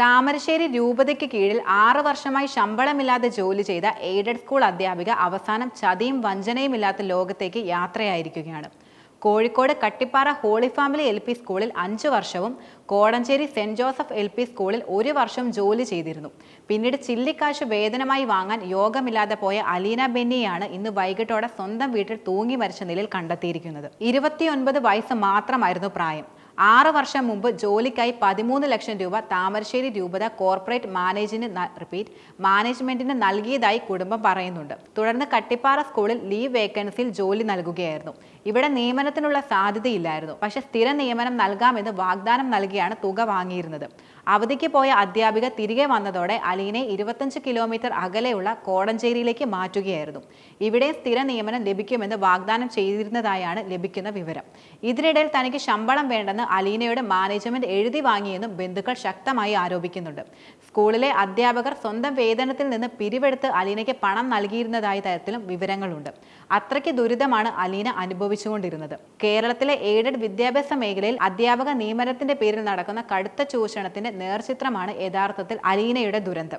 താമരശ്ശേരി രൂപതയ്ക്ക് കീഴിൽ ആറ് വർഷമായി ശമ്പളമില്ലാതെ ജോലി ചെയ്ത എയ്ഡഡ് സ്കൂൾ അധ്യാപിക അവസാനം ചതിയും വഞ്ചനയുമില്ലാത്ത ലോകത്തേക്ക് യാത്രയായിരിക്കുകയാണ്. Kozhikode Kattippara holy family L P സ്കൂളിൽ അഞ്ച് വർഷവും Kodanchery Saint Joseph L P സ്കൂളിൽ ഒരു വർഷം ജോലി ചെയ്തിരുന്നു. പിന്നീട് ചില്ലിക്കാശ് വേതനമായി വാങ്ങാൻ യോഗമില്ലാതെ പോയ അലീന ബെന്നിയാണ് ഇന്ന് വൈകിട്ടോടെ സ്വന്തം വീട്ടിൽ തൂങ്ങി മരിച്ച നിലയിൽ കണ്ടെത്തിയിരിക്കുന്നത്. ഇരുപത്തിയൊൻപത് വയസ്സ് മാത്രമായിരുന്നു പ്രായം. ആറ് വർഷം മുമ്പ് ജോലിക്കായി പതിമൂന്ന് ലക്ഷം രൂപ താമരശ്ശേരി രൂപത കോർപ്പറേറ്റ് മാനേജിന് റിപ്പീറ്റ് മാനേജ്മെന്റിന് നൽകിയതായി കുടുംബം പറയുന്നുണ്ട്. തുടർന്ന് കട്ടിപ്പാറ സ്കൂളിൽ ലീവ് വേക്കൻസിയിൽ ജോലി നൽകുകയായിരുന്നു. ഇവിടെ നിയമനത്തിനുള്ള സാധ്യതയില്ലായിരുന്നു. പക്ഷേ സ്ഥിര നിയമനം നൽകാമെന്ന് വാഗ്ദാനം നൽകിയാണ് തുക വാങ്ങിയിരുന്നത്. അവധിക്ക് പോയ അധ്യാപിക തിരികെ വന്നതോടെ അലീനെ ഇരുപത്തഞ്ച് കിലോമീറ്റർ അകലെയുള്ള കോടഞ്ചേരിയിലേക്ക് മാറ്റുകയായിരുന്നു. ഇവിടെ സ്ഥിര നിയമനം ലഭിക്കുമെന്ന് വാഗ്ദാനം ചെയ്തിരുന്നതായാണ് ലഭിക്കുന്ന വിവരം. ഇതിനിടയിൽ തനിക്ക് ശമ്പളം വേണ്ടെന്ന് അലീനയുടെ മാനേജ്മെന്റ് എഴുതി വാങ്ങിയെന്നും ബന്ധുക്കൾ ശക്തമായി ആരോപിക്കുന്നുണ്ട്. സ്കൂളിലെ അധ്യാപകർ സ്വന്തം വേതനത്തിൽ നിന്ന് പിരിവെടുത്ത് അലീനയ്ക്ക് പണം നൽകിയിരുന്നതായ തരത്തിലും വിവരങ്ങളുണ്ട്. അത്രയ്ക്ക് ദുരിതമാണ് അലീന അനുഭവിച്ചുകൊണ്ടിരുന്നത്. കേരളത്തിലെ എയ്ഡഡ് വിദ്യാഭ്യാസ മേഖലയിൽ അധ്യാപക നിയമനത്തിന്റെ പേരിൽ നടക്കുന്ന കടുത്ത ചൂഷണത്തിന്റെ നേർചിത്രമാണ് യഥാർത്ഥത്തിൽ അലീനയുടെ ദുരന്തം.